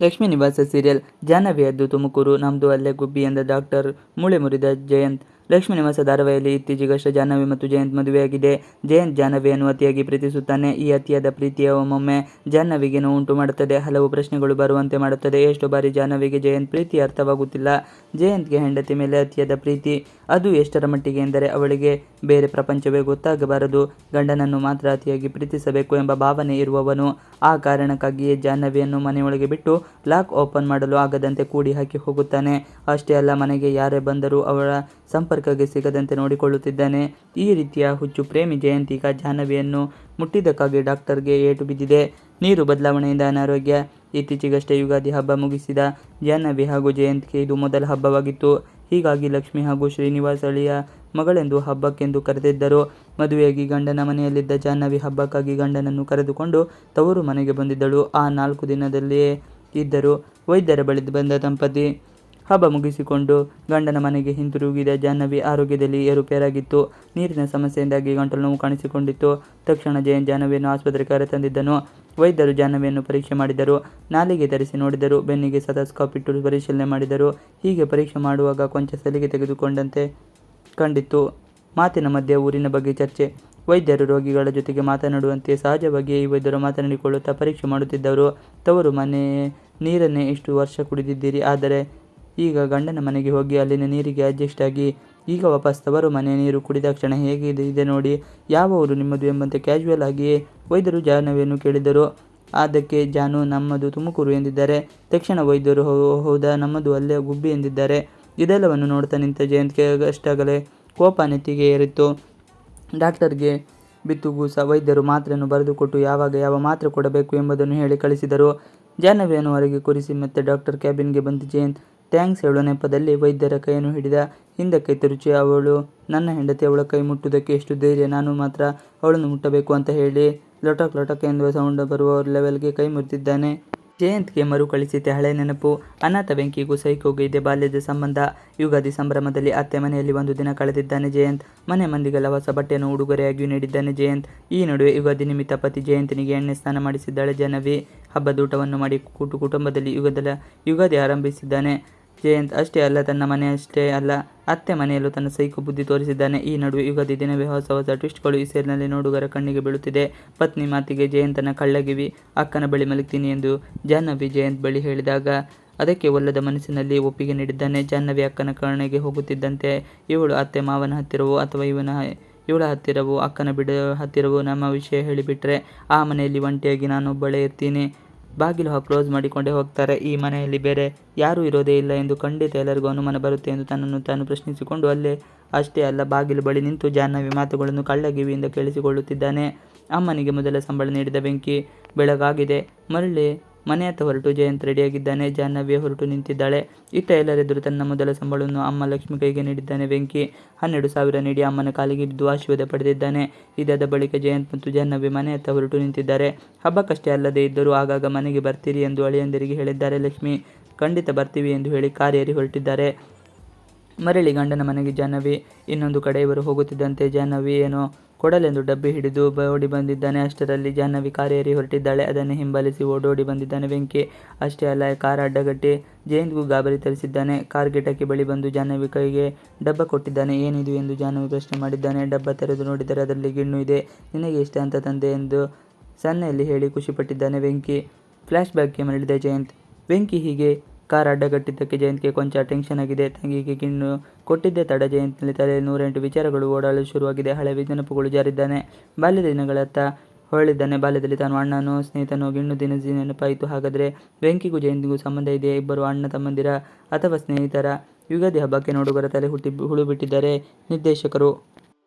ಲಕ್ಷ್ಮೀ ನಿವಾಸ ಸೀರಿಯಲ್ ಜಾಹ್ನವಿಯದ್ದು ತುಮಕೂರು ನಮ್ದು ಅಲ್ಲೇ ಗುಬ್ಬಿ ಎಂದ ಡಾಕ್ಟರ್ ಮೂಳೆ ಮುರಿದ ಜಯಂತ್. ಲಕ್ಷ್ಮೀ ನಿವಾಸ ಧಾರಾವಾಹಿಯಲ್ಲಿ ಇತ್ತೀಚೆಗಷ್ಟೇ ಜಾಹ್ನವಿ ಮತ್ತು ಜಯಂತ್ ಮದುವೆಯಾಗಿದೆ. ಜಯಂತ್ ಜಾಹ್ನವಿಯನ್ನು ಅತಿಯಾಗಿ ಪ್ರೀತಿಸುತ್ತಾನೆ. ಈ ಅತಿಯಾದ ಪ್ರೀತಿಯ ಒಮ್ಮೊಮ್ಮೆ ಜಾಹ್ನವಿಗೆ ನೋವುಂಟು ಮಾಡುತ್ತದೆ. ಹಲವು ಪ್ರಶ್ನೆಗಳು ಬರುವಂತೆ ಮಾಡುತ್ತದೆ. ಎಷ್ಟೋ ಬಾರಿ ಜಾಹ್ನವಿಗೆ ಜಯಂತ್ ಪ್ರೀತಿ ಅರ್ಥವಾಗುತ್ತಿಲ್ಲ. ಜಯಂತ್ಗೆ ಹೆಂಡತಿ ಮೇಲೆ ಅತಿಯಾದ ಪ್ರೀತಿ. ಅದು ಎಷ್ಟರ ಮಟ್ಟಿಗೆ ಎಂದರೆ ಅವಳಿಗೆ ಬೇರೆ ಪ್ರಪಂಚವೇ ಗೊತ್ತಾಗಬಾರದು. ಗಂಡನನ್ನು ಮಾತ್ರ ಅತಿಯಾಗಿ ಪ್ರೀತಿಸಬೇಕು ಎಂಬ ಭಾವನೆ ಇರುವವನು. ಆ ಕಾರಣಕ್ಕಾಗಿಯೇ ಜಾಹ್ನವಿಯನ್ನು ಮನೆಯೊಳಗೆ ಬಿಟ್ಟು ಲಾಕ್ ಓಪನ್ ಮಾಡಲು ಆಗದಂತೆ ಕೂಡಿ ಹಾಕಿ ಹೋಗುತ್ತಾನೆ. ಅಷ್ಟೇ ಅಲ್ಲ, ಮನೆಗೆ ಯಾರೇ ಬಂದರೂ ಅವಳ ಸಂಪರ್ಕಕ್ಕೆ ಸಿಗದಂತೆ ನೋಡಿಕೊಳ್ಳುತ್ತಿದ್ದಾನೆ. ಈ ರೀತಿಯ ಹುಚ್ಚು ಪ್ರೇಮಿ ಜಯಂತಿಗ ಜಾಹ್ನವಿಯನ್ನು ಮುಟ್ಟಿದ್ದಕ್ಕಾಗಿ ಡಾಕ್ಟರ್ಗೆ ಏಟು ಬಿದ್ದಿದೆ. ನೀರು ಬದಲಾವಣೆಯಿಂದ ಅನಾರೋಗ್ಯ. ಇತ್ತೀಚೆಗಷ್ಟೇ ಯುಗಾದಿ ಹಬ್ಬ ಮುಗಿಸಿದ ಜಾಹ್ನವಿ ಹಾಗೂ ಜಯಂತಿಗೆ ಇದು ಮೊದಲ ಹಬ್ಬವಾಗಿತ್ತು. ಹೀಗಾಗಿ ಲಕ್ಷ್ಮಿ ಹಾಗೂ ಶ್ರೀನಿವಾಸ್ ಅಳಿಯ ಮಗಳೆಂದು ಹಬ್ಬಕ್ಕೆಂದು ಕರೆದಿದ್ದರು. ಮದುವೆಯಾಗಿ ಗಂಡನ ಮನೆಯಲ್ಲಿದ್ದ ಜಾಹ್ನವಿ ಹಬ್ಬಕ್ಕಾಗಿ ಗಂಡನನ್ನು ಕರೆದುಕೊಂಡು ತವರು ಮನೆಗೆ ಬಂದಿದ್ದಳು. ಆ ನಾಲ್ಕು ದಿನದಲ್ಲಿಯೇ ಇದ್ದರು. ವೈದ್ಯರ ಬಳಿ ಬಂದ ದಂಪತಿ. ಹಬ್ಬ ಮುಗಿಸಿಕೊಂಡು ಗಂಡನ ಮನೆಗೆ ಹಿಂತಿರುಗಿದ ಜಾಹ್ನವಿ ಆರೋಗ್ಯದಲ್ಲಿ ಏರುಪೇರಾಗಿತ್ತು. ನೀರಿನ ಸಮಸ್ಯೆಯಿಂದಾಗಿ ಗಂಟಲು ನೋವು ಕಾಣಿಸಿಕೊಂಡಿತ್ತು. ತಕ್ಷಣ ಜಯನ್ ಜಾಹ್ನವಿಯನ್ನು ಆಸ್ಪತ್ರೆಗೆ ಕರೆತಂದಿದ್ದನು. ವೈದ್ಯರು ಜಾಹ್ನವಿಯನ್ನು ಪರೀಕ್ಷೆ ಮಾಡಿದರು. ನಾಲಿಗೆ ಧರಿಸಿ ನೋಡಿದರು. ಬೆನ್ನಿಗೆ ಸತಸ್ಕಾಪ್ ಇಟ್ಟು ಪರಿಶೀಲನೆ ಮಾಡಿದರು. ಹೀಗೆ ಪರೀಕ್ಷೆ ಮಾಡುವಾಗ ಕೊಂಚ ಸಲಿಗೆ ತೆಗೆದುಕೊಂಡಂತೆ ಕಂಡಿತ್ತು. ಮಾತಿನ ಮಧ್ಯೆ ಊರಿನ ಬಗ್ಗೆ ಚರ್ಚೆ. ವೈದ್ಯರು ರೋಗಿಗಳ ಜೊತೆಗೆ ಮಾತನಾಡುವಂತೆ ಸಹಜವಾಗಿಯೇ ಈ ವೈದ್ಯರು ಮಾತನಾಡಿಕೊಳ್ಳುತ್ತಾ ಪರೀಕ್ಷೆ ಮಾಡುತ್ತಿದ್ದವರು ತವರು ಮನೆ ನೀರನ್ನೇ ಇಷ್ಟು ವರ್ಷ ಕುಡಿದಿದ್ದೀರಿ. ಆದರೆ ಈಗ ಗಂಡನ ಮನೆಗೆ ಹೋಗಿ ಅಲ್ಲಿನ ನೀರಿಗೆ ಅಡ್ಜಸ್ಟ್ ಆಗಿ, ಈಗ ವಾಪಸ್ ತವರು ಮನೆ ನೀರು ಕುಡಿದ ಕ್ಷಣ ಹೇಗೆ ಇದೆ ನೋಡಿ. ಯಾವ ಊರು ನಿಮ್ಮದು ಎಂಬಂತೆ ಕ್ಯಾಶುವಲ್ ಆಗಿಯೇ ವೈದ್ಯರು ಜಾಹ್ನವಿಯನ್ನು ಕೇಳಿದರು. ಅದಕ್ಕೆ ಜಾನು, ನಮ್ಮದು ತುಮಕೂರು ಎಂದಿದ್ದಾರೆ. ತಕ್ಷಣ ವೈದ್ಯರು ಹೌದಾ, ನಮ್ಮದು ಅಲ್ಲೇ ಗುಬ್ಬಿ ಎಂದಿದ್ದಾರೆ. ಇದೆಲ್ಲವನ್ನು ನೋಡ್ತಾ ನಿಂತ ಜಯಂತ್ಗೆ ಅಷ್ಟಾಗಲೇ ಕೋಪ ನೆತ್ತಿಗೆ ಏರಿತ್ತು. ಡಾಕ್ಟರ್ಗೆ ಬಿತ್ತುಗೂಸ ವೈದ್ಯರು ಮಾತ್ರೆಯನ್ನು ಬರೆದುಕೊಟ್ಟು ಯಾವಾಗ ಯಾವ ಮಾತ್ರೆ ಕೊಡಬೇಕು ಎಂಬುದನ್ನು ಹೇಳಿ ಕಳಿಸಿದರು. ಜಾಹ್ನವಿಯನ್ನು ಹೊರಗೆ ಕುರಿಸಿ ಮತ್ತೆ ಡಾಕ್ಟರ್ ಕ್ಯಾಬಿನ್ಗೆ ಬಂದು ಜಯಂತ್ ಥ್ಯಾಂಕ್ಸ್ ಹೇಳೋ ನೆಪದಲ್ಲಿ ವೈದ್ಯರ ಕೈಯನ್ನು ಹಿಡಿದ ಹಿಂದಕ್ಕೆ ತಿರುಚಿ ಅವಳು, ನನ್ನ ಹೆಂಡತಿ ಅವಳ ಕೈ ಮುಟ್ಟುವುದಕ್ಕೆ ಎಷ್ಟು ಧೈರ್ಯ, ನಾನು ಮಾತ್ರ ಅವಳನ್ನು ಮುಟ್ಟಬೇಕು ಅಂತ ಹೇಳಿ ಲೊಟಕ್ ಲೊಟಕ್ ಎಂದು ಸೌಂಡ್ ಬರುವ ಲೆವೆಲ್ಗೆ ಕೈ ಮುರಿದಿದ್ದಾನೆ. ಜಯಂತ್ಗೆ ಮರುಕಳಿಸಿದ್ದೆ. ಹಳೆ ನೆನಪು. ಅನಾಥ ಬೆಂಕಿಗೂ ಸೈಕೋಗೂ ಇದೆ ಬಾಲ್ಯದ ಸಂಬಂಧ. ಯುಗಾದಿ ಸಂಭ್ರಮದಲ್ಲಿ ಅತ್ತೆ ಮನೆಯಲ್ಲಿ ಒಂದು ದಿನ ಕಳೆದಿದ್ದಾನೆ ಜಯಂತ್. ಮನೆ ಮಂದಿಗೆಲ್ಲ ಹೊಸ ಬಟ್ಟೆಯನ್ನು ಉಡುಗೊರೆಯಾಗಿಯೂ ನೀಡಿದ್ದಾನೆ ಜಯಂತ್. ಈ ನಡುವೆ ಯುಗಾದಿ ನಿಮಿತ್ತ ಪತಿ ಜಯಂತನಿಗೆ ಎಣ್ಣೆ ಸ್ನಾನ ಮಾಡಿಸಿದ್ದಾಳೆ ಜನವಿ. ಹಬ್ಬದೂಟವನ್ನು ಮಾಡಿ ಕೂಟು ಕುಟುಂಬದಲ್ಲಿ ಯುಗದ ಯುಗಾದಿ ಆರಂಭಿಸಿದ್ದಾನೆ. ಜಯಂತ್ ಅಷ್ಟೇ ಅಲ್ಲ, ತನ್ನ ಮನೆಯಷ್ಟೇ ಅಲ್ಲ. ಅತ್ತೆ ಮನೆಯಲ್ಲೂ ತನ್ನ ಸೈಕು ಬುದ್ಧಿ ತೋರಿಸಿದ್ದಾನೆ. ಈ ನಡುವೆ ಯುಗಾದಿ ದಿನವೇ ಹೊಸ ಹೊಸ ಟ್ವಿಸ್ಟ್ಗಳು ಈ ಸೇರಿನಲ್ಲಿ ನೋಡುಗರ ಕಣ್ಣಿಗೆ ಬೀಳುತ್ತಿದೆ. ಪತ್ನಿ ಮಾತಿಗೆ ಜಯಂತನ ಕಳ್ಳಗಿವಿ, ಅಕ್ಕನ ಬಳಿ ಮಲಗ್ತೀನಿ ಎಂದು ಜಾಹ್ನವಿ ಜಯಂತ್ ಬಳಿ ಹೇಳಿದಾಗ, ಅದಕ್ಕೆ ಒಲ್ಲದ ಮನಸ್ಸಿನಲ್ಲಿ ಒಪ್ಪಿಗೆ ನೀಡಿದ್ದಾನೆ. ಜಾಹ್ನವಿ ಅಕ್ಕನ ಕರ್ಣೆಗೆ ಹೋಗುತ್ತಿದ್ದಂತೆ, ಇವಳು ಅತ್ತೆ ಮಾವನ ಹತ್ತಿರವೋ ಅಥವಾ ಇವನ ಇವಳ ಹತ್ತಿರವೋ, ಅಕ್ಕನ ಬಿಡ, ಹತ್ತಿರವೋ ನಮ್ಮ ವಿಷಯ ಹೇಳಿಬಿಟ್ರೆ, ಆ ಮನೆಯಲ್ಲಿ ಒಂಟಿಯಾಗಿ ನಾನೊಬ್ಬಳೇ ಇರ್ತೀನಿ. ಬಾಗಿಲು ಕ್ಲೋಸ್ ಮಾಡಿಕೊಂಡೇ ಹೋಗ್ತಾರೆ. ಈ ಮನೆಯಲ್ಲಿ ಬೇರೆ ಯಾರೂ ಇರೋದೇ ಇಲ್ಲ ಎಂದು ಖಂಡಿತ ಎಲ್ಲರಿಗೂ ಅನುಮಾನ ಬರುತ್ತೆ ಎಂದು ತನ್ನನ್ನು ತಾನು ಪ್ರಶ್ನಿಸಿಕೊಂಡು ಅಲ್ಲೇ ಅಷ್ಟೇ ಅಲ್ಲ ಬಾಗಿಲು ಬಳಿ ನಿಂತು ಜಾಹ್ನವಿ ಮಾತುಗಳನ್ನು ಕಳ್ಳಗಿವಿಯಿಂದ ಕೇಳಿಸಿಕೊಳ್ಳುತ್ತಿದ್ದಾನೆ. ಅಮ್ಮನಿಗೆ ಮೊದಲ ಸಂಬಳ ನೀಡಿದ ಬೆಂಕಿ ಬೆಳಗಾಗಿದೆ. ಮರಳಿ ಮನೆಯತ್ತ ಹೊರಟು ಜಯಂತ್ ರೆಡಿಯಾಗಿದ್ದಾನೆ. ಜಾಹ್ನವಿ ಹೊರಟು ನಿಂತಿದ್ದಾಳೆ. ಇತ್ತ ಎಲ್ಲರೆದುರು ತನ್ನ ಮೊದಲ ಸಂಬಳವನ್ನು ಅಮ್ಮ ಲಕ್ಷ್ಮಿ ಕೈಗೆ ನೀಡಿದ್ದಾನೆ. ಬೆಂಕಿ ಹನ್ನೆರಡು ಸಾವಿರ ನೀಡಿ ಅಮ್ಮನ ಕಾಲಿಗೆ ಬಿದ್ದು ಆಶೀರ್ವಾದ ಪಡೆದಿದ್ದಾನೆ. ಇದಾದ ಬಳಿಕ ಜಯಂತ್ ಮತ್ತು ಜಾಹ್ನವಿ ಮನೆಯತ್ತ ಹೊರಟು ನಿಂತಿದ್ದಾರೆ. ಹಬ್ಬಕ್ಕಷ್ಟೇ ಅಲ್ಲದೆ ಇದ್ದರೂ ಆಗಾಗ ಮನೆಗೆ ಬರ್ತೀರಿ ಎಂದು ಅಳಿಯಂದಿರಿಗೆ ಹೇಳಿದ್ದಾರೆ ಲಕ್ಷ್ಮಿ. ಖಂಡಿತ ಬರ್ತೀವಿ ಎಂದು ಹೇಳಿ ಕಾರ್ಯರಿ ಹೊರಟಿದ್ದಾರೆ. ಮರಳಿ ಗಂಡನ ಮನೆಗೆ ಜಾಹ್ನವಿ ಇನ್ನೊಂದು ಕಡೆ ಇವರು ಹೋಗುತ್ತಿದ್ದಂತೆ, ಜಾಹ್ನವಿ, ಏನೋ ಕೊಡಲೆಂದು ಡಬ್ಬಿ ಹಿಡಿದು ಓಡಿ ಬಂದಿದ್ದಾನೆ. ಅಷ್ಟರಲ್ಲಿ ಜಾಹ್ನವಿ ಕಾರೇರಿ ಹೊರಟಿದ್ದಾಳೆ. ಅದನ್ನು ಹಿಂಬಾಲಿಸಿ ಓಡೋಡಿ ಬಂದಿದ್ದಾನೆ ವೆಂಕಿ. ಅಷ್ಟೇ ಅಲ್ಲ, ಕಾರ್ ಅಡ್ಡಗಟ್ಟಿ ಜಯಂತ್ಗೂ ಗಾಬರಿ ತರಿಸಿದ್ದಾನೆ. ಕಾರ್ ಗಿಟಕಿ ಬಳಿ ಬಂದು ಜಾಹ್ನವಿ ಕೈಗೆ ಡಬ್ಬ ಕೊಟ್ಟಿದ್ದಾನೆ. ಏನಿದು ಎಂದು ಜಾಹ್ನವಿ ಪ್ರಶ್ನೆ ಮಾಡಿದ್ದಾನೆ. ಡಬ್ಬ ತೆರೆದು ನೋಡಿದರೆ ಅದರಲ್ಲಿ ಗಿಣ್ಣು ಇದೆ. ನಿನಗೆ ಇಷ್ಟ ಅಂತ ತಂದೆ ಎಂದು ಸನ್ನೆಯಲ್ಲಿ ಹೇಳಿ ಖುಷಿಪಟ್ಟಿದ್ದಾನೆ ವೆಂಕಿ. ಫ್ಲ್ಯಾಶ್ ಬ್ಯಾಕ್ಗೆ ಮರಳಿದ ಜಯಂತ್. ವೆಂಕಿ ಹೀಗೆ ಕಾರ್ ಅಡ್ಡಗಟ್ಟಿದ್ದಕ್ಕೆ ಜಯಂತ್ಗೆ ಕೊಂಚ ಟೆನ್ಷನ್ ಆಗಿದೆ. ತಂಗಿಗೆ ಗಿಣ್ಣು ಕೊಟ್ಟಿದ್ದೆ ತಡ ಜಯಂತ್ನಲ್ಲಿ ತಲೆ ನೂರೆಂಟು ವಿಚಾರಗಳು ಓಡಾಡಲು ಶುರುವಾಗಿದೆ. ಹಳೆ ನೆನಪುಗಳು ಜಾರಿದ್ದಾನೆ. ಬಾಲ್ಯದ ದಿನಗಳತ್ತ ಹೊರಳಿದ್ದಾನೆ. ಬಾಲ್ಯದಲ್ಲಿ ತಾನು ಅಣ್ಣನೋ ಸ್ನೇಹಿತನೋ ಗಿಣ್ಣು ದಿನ ನೆನಪಾಯಿತು. ಹಾಗಾದರೆ ಬೆಂಕಿಗೂ ಜಯಂತಿಗೂ ಸಂಬಂಧ ಇದೆ ಇಬ್ಬರು ಅಣ್ಣ ತಮ್ಮಂದಿರ ಅಥವಾ ಸ್ನೇಹಿತರ ಯುಗಾದಿ ಹಬ್ಬಕ್ಕೆ ನೋಡುಗರ ತಲೆ ಹುಟ್ಟಿ ಹುಳು ಬಿಟ್ಟಿದ್ದಾರೆ ನಿರ್ದೇಶಕರು.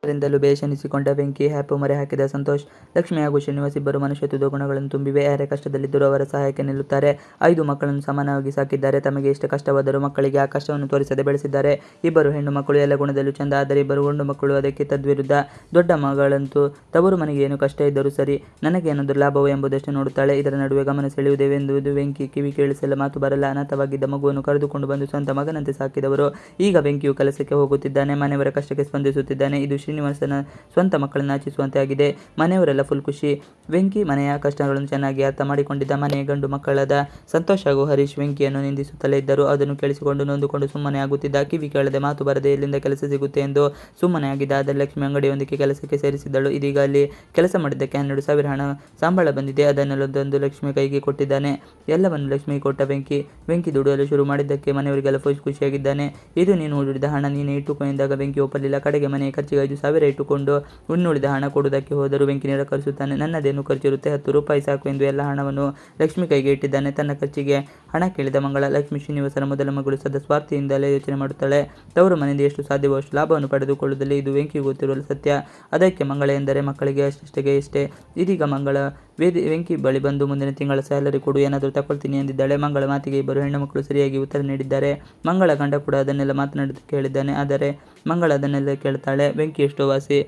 ಅದರಿಂದಲೂ ಬೇಷನಿಸಿಕೊಂಡ ಬೆಂಕಿ ಹ್ಯಾಪು ಮರೆ ಹಾಕಿದ ಸಂತೋಷ್, ಲಕ್ಷ್ಮಿ ಹಾಗೂ ಶ್ರೀನಿವಾಸ್ ಇಬ್ಬರು ಮನುಷ್ಯತ್ವದ ಗುಣಗಳನ್ನು ತುಂಬಿವೆ. ಯಾರೇ ಕಷ್ಟದಲ್ಲಿದ್ದರೂ ಅವರ ಸಹಾಯಕ್ಕೆ ನಿಲ್ಲುತ್ತಾರೆ. ಐದು ಮಕ್ಕಳನ್ನು ಸಮಾನವಾಗಿ ಸಾಕಿದ್ದಾರೆ. ತಮಗೆ ಎಷ್ಟು ಕಷ್ಟವಾದರೂ ಮಕ್ಕಳಿಗೆ ಆ ಕಷ್ಟವನ್ನು ತೋರಿಸದೆ ಬೆಳೆಸಿದ್ದಾರೆ. ಇಬ್ಬರು ಹೆಣ್ಣು ಮಕ್ಕಳು ಎಲ್ಲ ಗುಣದಲ್ಲೂ ಚಂದ. ಆದರೆ ಇಬ್ಬರು ಗಂಡು ಮಕ್ಕಳು ಅದಕ್ಕೆ ತದ್ವಿರುದ್ಧ. ದೊಡ್ಡ ಮಗಳಂತೂ ತವರು ಮನೆಗೆ ಏನು ಕಷ್ಟ ಇದ್ದರೂ ಸರಿ ನನಗೆ ಏನಾದರೂ ಲಾಭವೋ ಎಂಬುದಷ್ಟು ನೋಡುತ್ತಾಳೆ. ಇದರ ನಡುವೆ ಗಮನ ಸೆಳೆಯುವುದೇವೆಂದು ಬೆಂಕಿ ಕಿವಿ ಕೇಳಿಸಲು ಮಾತು ಬರಲ್ಲ. ಅನಾಥವಾಗಿದ್ದ ಮಗುವನ್ನು ಕರೆದುಕೊಂಡು ಬಂದು ಸ್ವಂತ ಮಗನಂತೆ ಸಾಕಿದವರು. ಈಗ ಬೆಂಕಿಯು ಕೆಲಸಕ್ಕೆ ಹೋಗುತ್ತಿದ್ದಾನೆ. ಮನೆಯವರ ಕಷ್ಟಕ್ಕೆ ಸ್ಪಂದಿಸುತ್ತಿದ್ದಾನೆ. ಇದು ಶ್ರೀನಿವಾಸನ ಸ್ವಂತ ಮಕ್ಕಳನ್ನು ಆಚಿಸುವಂತೆ ಆಗಿದೆ. ಮನೆಯವರೆಲ್ಲ ಫುಲ್ ಖುಷಿ. ವೆಂಕಿ ಮನೆಯ ಕಷ್ಟಗಳನ್ನು ಚೆನ್ನಾಗಿ ಅರ್ಥ ಮಾಡಿಕೊಂಡಿದ್ದ ಮನೆಯ ಗಂಡು ಮಕ್ಕಳಾದ ಸಂತೋಷ ಹಾಗೂ ಹರೀಶ್ ವೆಂಕಿಯನ್ನು ನಿಂದಿಸುತ್ತಲೇ ಇದ್ದರು. ಅದನ್ನು ಕೇಳಿಸಿಕೊಂಡು ನೊಂದುಕೊಂಡು ಸುಮ್ಮನೆ ಆಗುತ್ತಿದ್ದ ಕಿವಿ ಕೇಳದೆ ಮಾತು ಬರದೆ ಇಲ್ಲಿಂದ ಕೆಲಸ ಸಿಗುತ್ತೆ ಎಂದು ಸುಮ್ಮನೆ ಆಗಿದ್ದ ಆದರೆ ಲಕ್ಷ್ಮಿ ಅಂಗಡಿಯೊಂದಕ್ಕೆ ಕೆಲಸಕ್ಕೆ ಸೇರಿಸಿದ್ದಳು. ಇದೀಗ ಅಲ್ಲಿ ಕೆಲಸ ಮಾಡಿದ್ದಕ್ಕೆ ಹನ್ನೆರಡು ಸಾವಿರ ಹಣ ಸಂಬಳ ಬಂದಿದೆ. ಅದನ್ನೆಲ್ಲದೊಂದು ಲಕ್ಷ್ಮಿ ಕೈಗೆ ಕೊಟ್ಟಿದ್ದಾನೆ. ಎಲ್ಲವನ್ನು ಲಕ್ಷ್ಮಿ ಕೊಟ್ಟ ವೆಂಕಿ. ವೆಂಕಿ ದುಡಿಯಲು ಶುರು ಮಾಡಿದ್ದಕ್ಕೆ ಮನೆಯವರಿಗೆಲ್ಲ ಫುಲ್ ಖುಷಿಯಾಗಿದ್ದಾನೆ. ಇದು ನೀನು ದುಡಿದ ಹಣ ನೀನೇ ಇಟ್ಟುಕೊಂಡಿದ್ದಾಗ ಬೆಂಕಿ ಒಪ್ಪಲಿಲ್ಲ. ಕಡೆಗೆ ಮನೆಯ ಖರ್ಚಿಗೆ ಸಾವಿರ ಇಟ್ಟುಕೊಂಡು ಇನ್ನುಳಿದ ಹಣ ಕೊಡುವುದಕ್ಕೆ ಹೋದರೂ ಬೆಂಕಿ ನಿರಾಕರಿಸುತ್ತಾನೆ ನನ್ನದೇನು ಖರ್ಚಿರುತ್ತೆ? ಹತ್ತು ರೂಪಾಯಿ ಸಾಕು ಎಂದು ಎಲ್ಲ ಹಣವನ್ನು ಲಕ್ಷ್ಮಿ ಕೈಗೆ ಇಟ್ಟಿದ್ದಾನೆ. ತನ್ನ ಖರ್ಚಿಗೆ ಹಣ ಕೇಳಿದ ಮಂಗಳ ಲಕ್ಷ್ಮಿ ಶ್ರೀನಿವಾಸನ ಮೊದಲ ಮಗಳು ಸದಾ ಸ್ವಾರ್ಥಿಯಿಂದಲೇ ಯೋಚನೆ ಮಾಡುತ್ತಾಳೆ. ತವರು ಮನೆಯಿಂದ ಎಷ್ಟು ಸಾಧ್ಯವೋ ಅಷ್ಟು ಲಾಭವನ್ನು ಪಡೆದುಕೊಳ್ಳುವುದಲ್ಲಿ ಇದು ವೆಂಕಿಗೆ ಗೊತ್ತಿರುವ ಸತ್ಯ. ಅದಕ್ಕೆ ಮಂಗಳ ಎಂದರೆ ಮಕ್ಕಳಿಗೆ ಅಷ್ಟೇ ಇಷ್ಟೇ ಇದೀಗ ಮಂಗಳ ವೇದಿ ವೆಂಕಿ ಬಳಿ ಬಂದು ಮುಂದಿನ ತಿಂಗಳ ಸ್ಯಾಲರಿ ಕೊಡು, ಏನಾದರೂ ತಕೊಳ್ತೀನಿ ಎಂದಿದ್ದಾಳೆ. ಮಂಗಳ ಮಾತಿಗೆ ಇಬ್ಬರು ಹೆಣ್ಣು ಮಕ್ಕಳು ಸರಿಯಾಗಿ ಉತ್ತರ ನೀಡಿದ್ದಾರೆ. ಮಂಗಳ ಗಂಡ ಕೂಡ ಅದನ್ನೆಲ್ಲ ಮಾತನಾಡುತ್ತಾ ಕೇಳಿದ್ದಾನೆ. ಆದರೆ ಮಂಗಳ ಅದನ್ನೆಲ್ಲ ಕೇಳ್ತಾಳೆ. ವೆಂಕಿ ಎಷ್ಟೋ ವಾಸಿ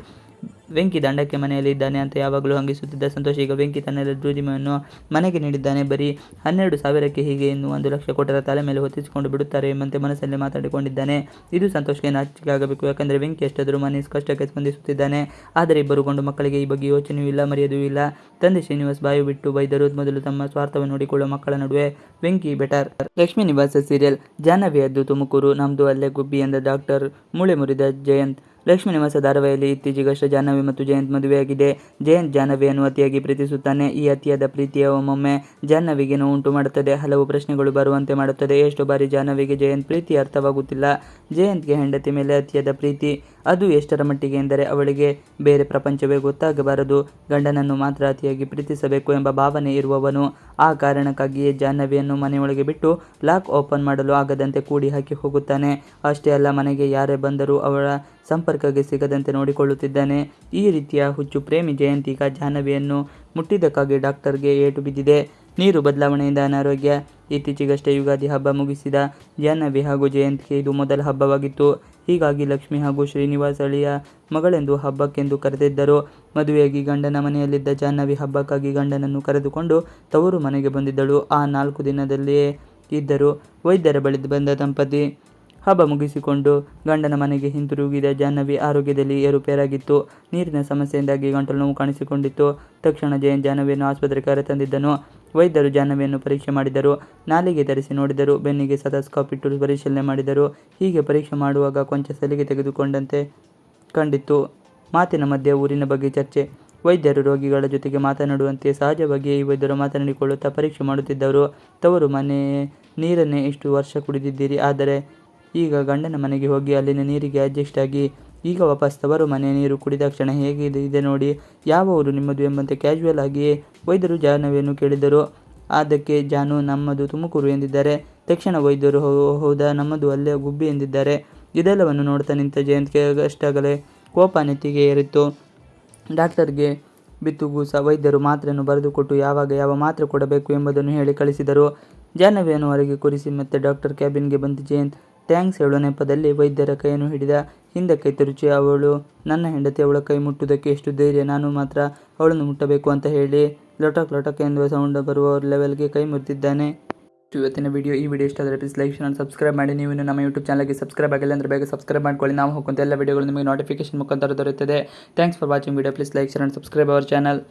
ವೆಂಕಿ ದಂಡಕ್ಕೆ ಮನೆಯಲ್ಲಿ ಇದ್ದಾನೆ ಅಂತ ಯಾವಾಗಲೂ ಹಂಗಿಸುತ್ತಿದ್ದ ಸಂತೋಷ್ ಈಗ ವೆಂಕಿ ತನ್ನ ದುಡಿಮೆಯನ್ನು ಮನೆಗೆ ನೀಡಿದ್ದಾನೆ. ಬರೀ ಹನ್ನೆರಡು ಸಾವಿರಕ್ಕೆ ಹೀಗೆ ಇನ್ನು ಒಂದು ಲಕ್ಷ ಕೊಟ್ಟರೆ ತಲೆ ಮೇಲೆ ಹೊತ್ತಿಸಿಕೊಂಡು ಬಿಡುತ್ತಾರೆ ಎಂಬಂತೆ ಮನಸ್ಸಲ್ಲಿ ಮಾತಾಡಿಕೊಂಡಿದ್ದಾನೆ. ಇದು ಸಂತೋಷ್ಗೆ ನಾಚಿಕೆ ಆಗಬೇಕು, ಯಾಕಂದರೆ ವೆಂಕಿ ಎಷ್ಟಾದರೂ ಮನೆ ಕಷ್ಟಕ್ಕೆ ಸ್ಪಂದಿಸುತ್ತಿದ್ದಾನೆ. ಆದರೆ ಇಬ್ಬರು ಗಂಡು ಮಕ್ಕಳಿಗೆ ಈ ಬಗ್ಗೆ ಯೋಚನೆಯೂ ಇಲ್ಲ ಮರೆಯದೂ ಇಲ್ಲ. ತಂದೆ ಶ್ರೀನಿವಾಸ್ ಬಾಯಿ ಬಿಟ್ಟು ಬೈದರು ಮೊದಲು ತಮ್ಮ ಸ್ವಾರ್ಥವನ್ನು ನೋಡಿಕೊಳ್ಳುವ ಮಕ್ಕಳ ನಡುವೆ ವೆಂಕಿ ಬೆಟರ್. ಲಕ್ಷ್ಮೀ ನಿವಾಸ ಸೀರಿಯಲ್ ಜಾಹ್ನವಿಯದ್ದು ತುಮಕೂರು, ನಮ್ದು ಅಲ್ಲೇ ಗುಬ್ಬಿ ಎಂದ ಡಾಕ್ಟರ್ ಮೂಳೆ ಮುರಿದ ಜಯಂತ್. ಲಕ್ಷ್ಮೀ ನಿವಾಸ ಧಾರಾವಾಹಿಯಲ್ಲಿ ಇತ್ತೀಚೆಗಷ್ಟೇ ಜಾಹ್ನವಿ ಮತ್ತು ಜಯಂತ್ ಮದುವೆಯಾಗಿದೆ. ಜಯಂತ್ ಜಾಹ್ನವಿಯನ್ನು ಅತಿಯಾಗಿ ಪ್ರೀತಿಸುತ್ತಾನೆ. ಈ ಅತಿಯಾದ ಪ್ರೀತಿಯ ಒಮ್ಮೊಮ್ಮೆ ಜಾಹ್ನವಿಗೆ ನೋವುಂಟು ಮಾಡುತ್ತದೆ. ಹಲವು ಪ್ರಶ್ನೆಗಳು ಬರುವಂತೆ ಮಾಡುತ್ತದೆ. ಎಷ್ಟು ಬಾರಿ ಜಾಹ್ನವಿಗೆ ಜಯಂತ್ ಪ್ರೀತಿ ಅರ್ಥವಾಗುತ್ತಿಲ್ಲ. ಜಯಂತ್ಗೆ ಹೆಂಡತಿ ಮೇಲೆ ಅತಿಯಾದ ಪ್ರೀತಿ. ಅದು ಎಷ್ಟರ ಮಟ್ಟಿಗೆ ಎಂದರೆ ಅವಳಿಗೆ ಬೇರೆ ಪ್ರಪಂಚವೇ ಗೊತ್ತಾಗಬಾರದು. ಗಂಡನನ್ನು ಮಾತ್ರ ಅತಿಯಾಗಿ ಪ್ರೀತಿಸಬೇಕು ಎಂಬ ಭಾವನೆ ಇರುವವನು. ಆ ಕಾರಣಕ್ಕಾಗಿಯೇ ಜಾಹ್ನವಿಯನ್ನು ಮನೆಯೊಳಗೆ ಬಿಟ್ಟು ಲಾಕ್ ಓಪನ್ ಮಾಡಲು ಆಗದಂತೆ ಕೂಡಿ ಹಾಕಿ ಹೋಗುತ್ತಾನೆ. ಅಷ್ಟೇ ಅಲ್ಲ, ಮನೆಗೆ ಯಾರೇ ಬಂದರೂ ಅವಳ ಸಂಪರ್ಕಕ್ಕೆ ಸಿಗದಂತೆ ನೋಡಿಕೊಳ್ಳುತ್ತಿದ್ದಾನೆ. ಈ ರೀತಿಯ ಹುಚ್ಚು ಪ್ರೇಮಿ ಜಯಂತಿಗ ಜಾಹ್ನವಿಯನ್ನು ಮುಟ್ಟಿದ್ದಕ್ಕಾಗಿ ಡಾಕ್ಟರ್ಗೆ ಏಟು ಬಿದ್ದಿದೆ. ನೀರು ಬದಲಾವಣೆಯಿಂದ ಅನಾರೋಗ್ಯ ಇತ್ತೀಚೆಗಷ್ಟೇ ಯುಗಾದಿ ಹಬ್ಬ ಮುಗಿಸಿದ ಜಾಹ್ನವಿ ಹಾಗೂ ಜಯಂತಿಗೆ ಇದು ಮೊದಲ ಹಬ್ಬವಾಗಿತ್ತು. ಹೀಗಾಗಿ ಲಕ್ಷ್ಮಿ ಹಾಗೂ ಶ್ರೀನಿವಾಸ್ ಅಳಿಯ ಮಗಳೆಂದು ಹಬ್ಬಕ್ಕೆಂದು ಕರೆದಿದ್ದರು. ಮದುವೆಯಾಗಿ ಗಂಡನ ಮನೆಯಲ್ಲಿದ್ದ ಜಾಹ್ನವಿ ಹಬ್ಬಕ್ಕಾಗಿ ಗಂಡನನ್ನು ಕರೆದುಕೊಂಡು ತವರು ಮನೆಗೆ ಬಂದಿದ್ದಳು. ಆ ನಾಲ್ಕು ದಿನದಲ್ಲಿಯೇ ಇದ್ದರು. ವೈದ್ಯರ ಬಳಿ ಬಂದ ದಂಪತಿ ಹಬ್ಬ ಮುಗಿಸಿಕೊಂಡು ಗಂಡನ ಮನೆಗೆ ಹಿಂತಿರುಗಿದ ಜಾಹ್ನವಿ ಆರೋಗ್ಯದಲ್ಲಿ ಏರುಪೇರಾಗಿತ್ತು. ನೀರಿನ ಸಮಸ್ಯೆಯಿಂದಾಗಿ ಗಂಟಲು ನೋವು ಕಾಣಿಸಿಕೊಂಡಿತ್ತು. ತಕ್ಷಣ ಜಯಂತ್ ಜಾಹ್ನವಿಯನ್ನು ಆಸ್ಪತ್ರೆಗೆ ಕರೆತಂದಿದ್ದನು. ವೈದ್ಯರು ಜಾಹ್ನವಿಯನ್ನು ಪರೀಕ್ಷೆ ಮಾಡಿದರು, ನಾಲಿಗೆ ಧರಿಸಿ ನೋಡಿದರು, ಬೆನ್ನಿಗೆ ಸದಸ್ಕಾಪ್ ಇಟ್ಟು ಪರಿಶೀಲನೆ ಮಾಡಿದರು, ಹೀಗೆ ಪರೀಕ್ಷೆ ಮಾಡುವಾಗ ಕೊಂಚ ಸಲಿಗೆ ತೆಗೆದುಕೊಂಡಂತೆ ಕಂಡಿತ್ತು. ಮಾತಿನ ಮಧ್ಯೆ ಊರಿನ ಬಗ್ಗೆ ಚರ್ಚೆ. ವೈದ್ಯರು ರೋಗಿಗಳ ಜೊತೆಗೆ ಮಾತನಾಡುವಂತೆ ಸಹಜವಾಗಿ ಈ ವೈದ್ಯರು ಮಾತನಾಡಿಕೊಳ್ಳುತ್ತಾ ಪರೀಕ್ಷೆ ಮಾಡುತ್ತಿದ್ದರು. ತವರು ಮನೆ ನೀರನ್ನೇ ಇಷ್ಟು ವರ್ಷ ಕುಡಿದಿದ್ದೀರಿ, ಆದರೆ ಈಗ ಗಂಡನ ಮನೆಗೆ ಹೋಗಿ ಅಲ್ಲಿನ ನೀರಿಗೆ ಅಡ್ಜಸ್ಟ್ ಆಗಿ ಈಗ ವಾಪಸ್ ತವರು ಮನೆ ನೀರು ಕುಡಿದ ಕ್ಷಣ ಹೇಗಿದೆ? ಇದೆ ನೋಡಿ ಯಾವ ಊರು ನಿಮ್ಮದು ಎಂಬಂತೆ ಕ್ಯಾಶುವಲ್ ಆಗಿಯೇ ವೈದ್ಯರು ಜಾಹ್ನವಿಯನ್ನು ಕೇಳಿದರು. ಅದಕ್ಕೆ ಜಾನು, ನಮ್ಮದು ತುಮಕೂರು ಎಂದಿದ್ದಾರೆ. ತಕ್ಷಣ ವೈದ್ಯರು "ಹೌ- ಹೌದಾ, ನಮ್ಮದು ಅಲ್ಲೇ ಗುಬ್ಬಿ ಎಂದಿದ್ದಾರೆ. ಇದೆಲ್ಲವನ್ನು ನೋಡ್ತಾ ನಿಂತ ಜಯಂತ್ಗೆ ಅಷ್ಟಾಗಲೇ ಕೋಪ ನೆತ್ತಿಗೆ ಏರಿತ್ತು. ಡಾಕ್ಟರ್ಗೆ ಬಿತ್ತುಗೂಸ ವೈದ್ಯರು ಮಾತ್ರೆಯನ್ನು ಬರೆದುಕೊಟ್ಟು ಯಾವಾಗ ಯಾವ ಮಾತ್ರೆ ಕೊಡಬೇಕು ಎಂಬುದನ್ನು ಹೇಳಿ ಕಳಿಸಿದರು. ಜಾಹ್ನವಿಯನ್ನು ಹೊರಗೆ ಕುರಿಸಿ ಮತ್ತೆ ಡಾಕ್ಟರ್ ಕ್ಯಾಬಿನ್ಗೆ ಬಂದು ಜಯಂತ್ ಥ್ಯಾಂಕ್ಸ್ ಹೇಳೋ ನೆಪದಲ್ಲಿ ವೈದ್ಯರ ಕೈಯನ್ನು ಹಿಡಿದ ಹಿಂದಕ್ಕೆ ತಿರುಚಿ ಅವಳು, ನನ್ನ ಹೆಂಡತಿ ಅವಳ ಕೈ ಮುಟ್ಟುವುದಕ್ಕೆ ಎಷ್ಟು ಧೈರ್ಯ, ನಾನು ಮಾತ್ರ ಅವಳನ್ನು ಮುಟ್ಟಬೇಕು ಅಂತ ಹೇಳಿ ಲೊಟಕ್ ಲೊಟಕ್ ಎಂದು ಸೌಂಡ್ ಬರುವ ಲೆವೆಲ್ಗೆ ಕೈ ಮುರಿದಿದ್ದಾನೆ. ಇವತ್ತಿನ ವಿಡಿಯೋ ಈ ವಿಡಿಯೋ ಇಷ್ಟ ಆದರೆ ಪ್ಲೀಸ್ ಲೈಕ್ ಶೇರ್ ಸಬ್ಸ್ಕ್ರೈಬ್ ಮಾಡಿ. ನೀವು ನಮ್ಮ ಯೂಟ್ಯೂಬ್ ಚಾನಲ್ಗೆ ಸಬ್ಸ್ಕ್ರೈಬ್ ಆಗಿಲ್ಲ ಅಂದರೆ ಬೇಗ ಸಬ್ಸ್ಕ್ರೈಬ್ ಮಾಡ್ಕೊಳ್ಳಿ. ನಾವು ಹೋಗುವಂಥ ಎಲ್ಲ ವಿಡಿಯೋಗಳು ನಿಮಗೆ ನೋಟಿಫಿಕೇಶನ್ ಮುಖಾಂತರ ದೊರೆಯುತ್ತದೆ. Thanks for watching video please like share subscribe our channel